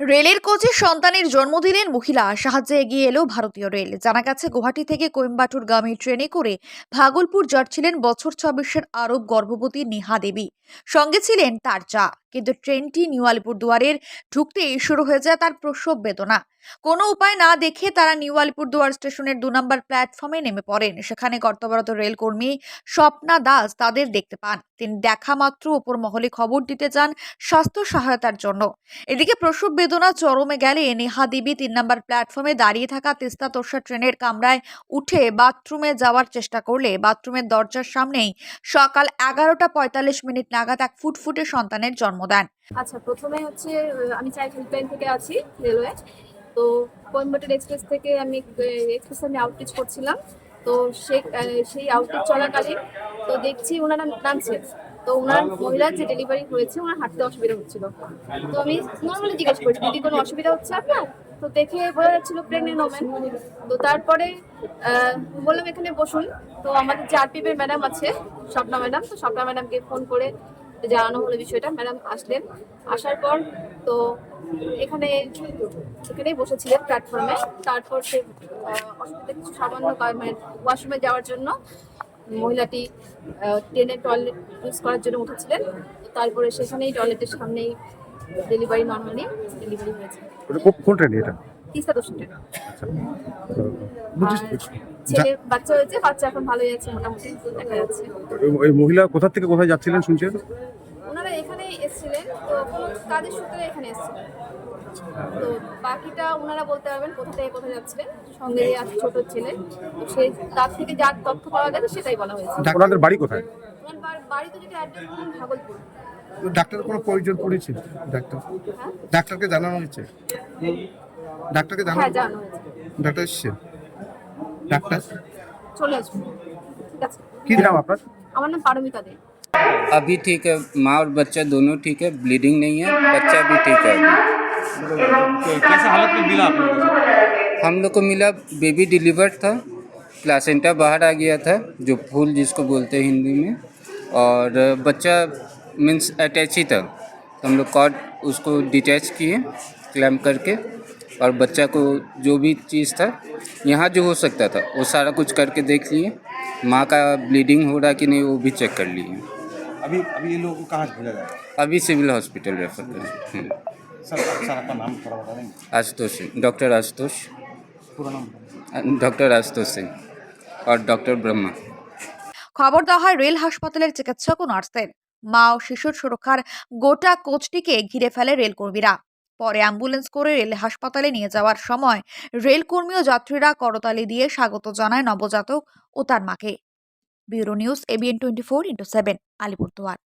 রেলের কোচে সন্তানের জন্ম দিলেন মহিলা। সাহায্যে এগিয়ে এলো ভারতীয় রেল। জানা গেছে, গুয়াহাটি থেকে কোয়েম্বাটুর কোয়েম্বাটুরগামী ট্রেনে করে ভাগলপুর যাচ্ছিলেন বছর ছাব্বিশের আরব গর্ভবতী নেহা দেবী। সঙ্গে ছিলেন তার চা কিন্তু ট্রেনটি নিউ আলিপুরদুয়ারের ঢুকতেই শুরু হয়ে যায় তার প্রসব বেদনা। কোনো উপায় না দেখে তারা নিউ আলিপুরদুয়ার স্টেশনের দু নম্বর প্ল্যাটফর্মে নেমে পড়েন। সেখানে কর্তব্যরত রেলকর্মী স্বপ্না দাস তাদের দেখতে পান। তিনি দেখা মাত্র উপর মহলে খবর দিতে যান স্বাস্থ্য সহায়তার জন্য। এদিকে প্রসব বেদনা চরমে গেলে নেহা দেবী তিন নম্বর প্ল্যাটফর্মে দাঁড়িয়ে থাকা তিস্তা তোষা ট্রেনের কামরায় উঠে বাথরুমে যাওয়ার চেষ্টা করলে বাথরুমের দরজার সামনেই সকাল এগারোটা পঁয়তাল্লিশ মিনিট নাগাদ এক ফুটফুটে সন্তানের জন্ম দেন। আচ্ছা প্রথমে হচ্ছে আমি চাই হেল্পলাইন থেকে আছি রেলওয়ে। তো কোয়েম্বাটোর এক্সপ্রেস থেকে আমি এক্সপ্রেস আমি আউটরিচ করছিলাম। তো সেই সেই আউটরিচ চলাকালীন তো দেখছি ওনারা নামছেন তো ওনার মহিলার যে ডেলিভারি হয়েছে, ওনার হাঁটতে অসুবিধা হচ্ছিল। তো আমি নর্মালি জিজ্ঞেস করছি, দিদি, কোনো অসুবিধা হচ্ছে আপনার? তো দেখে বোঝা যাচ্ছিল প্রেগনেন্ট ওমেন তো তারপরে বললাম, এখানে বসুন। তো আমাদের যে আরপিএফের ম্যাডাম আছে, স্বপ্না ম্যাডাম তো স্বপ্না ম্যাডামকে ফোন করে জানানো হলো বিষয়টা। ম্যাডাম আসলেন। আসার পর তো এখানে এখানেই বসেছিলেন প্ল্যাটফর্মে তারপর সে অসুবিধা কিছু সামান্য মানে ওয়াশরুমে যাওয়ার জন্য মহিলাটি ট্রেনে টয়লেট ইউজ করার জন্য উঠেছিলেন। তারপরে সেখানেই টয়লেটের সামনেই ডেলিভারি নর্মালি ডেলিভারি হয়েছে। কোন ট্রেন এটা? তিস্তা দোষের আচ্ছা। ছেলে বাচ্চা হয়েছে বাচ্চা এখন ভালোই আছে মোটামুটি দেখা যাচ্ছে। ওই মহিলা কোথা থেকে কোথায় যাচ্ছিলেন শুনছেন এখানেই এসেছিলেন তো কোনো কাজের সূত্রে এখানে এসেছিলেন। তো বাকিটা ওনারা বলতে পারবেন কোথা থেকে কোথায় যাচ্ছিলেন সঙ্গে আছে ছোট ছেলে। তো সেই তার থেকে যা তথ্য পাওয়া গেছে সেটাই বলা হয়েছে। ওনাদের বাড়ি কোথায়? ওনার বাড়ি তো যদি অ্যাড্রেস বলুন ভাগলপুর। ডাক্তার কোনো প্রয়োজন পড়েছে? ডাক্তার হ্যাঁ? ডাক্তারকে জানানো হয়েছে? ডাক্তারকে হ্যাঁ জানানো হয়েছে। ডাক্তার এসছে? ডাক্তার চলে আছে। কি নাম আপনার? আমার নাম পারমিতা দে। अभी ठीक है माँ और बच्चा दोनों ठीक है ब्लीडिंग नहीं है बच्चा भी ठीक है अभी। कैसे हालत में मिला आप लोगों को? हम लोग को मिला बेबी डिलीवर्ड था प्लासेंटा बाहर आ गया था जो फूल जिसको बोलते हैं हिंदी में और बच्चा मीन्स अटैच ही था। तो हम लोग कॉर्ड उसको डिटैच किए क्लैम करके और बच्चा को जो भी चीज़ था यहाँ जो हो सकता था वो सारा कुछ करके देख लिए। माँ का ब्लीडिंग हो रहा कि नहीं वो भी चेक कर लिए। अभी अभी ये लोगों को कहाँ भेजा जाए अभी सिविल हॉस्पिटल रेफर करें हम्म। सर सर आपका नाम थोड़ा बता देंगे आशुतोष सिंह डॉक्टर आशुतोष पूरा नाम डॉक्टर आशुतोष सिंह और डॉक्टर ब्रह्मा খবর দেওয়া হয় রেল হাসপাতালের চিকিৎসক ও নার্সদের মা ও শিশুর সুরক্ষার গোটা কোচটিকে ঘিরে ফেলে রেলকর্মীরা পরে অ্যাম্বুলেন্স করে রেল হাসপাতালে নিয়ে যাওয়ার সময় রেলকর্মী ও যাত্রীরা করতালি দিয়ে স্বাগত জানায় নবজাতক ও তার মাকে bureau news A B N twenty four into seven Alipurduar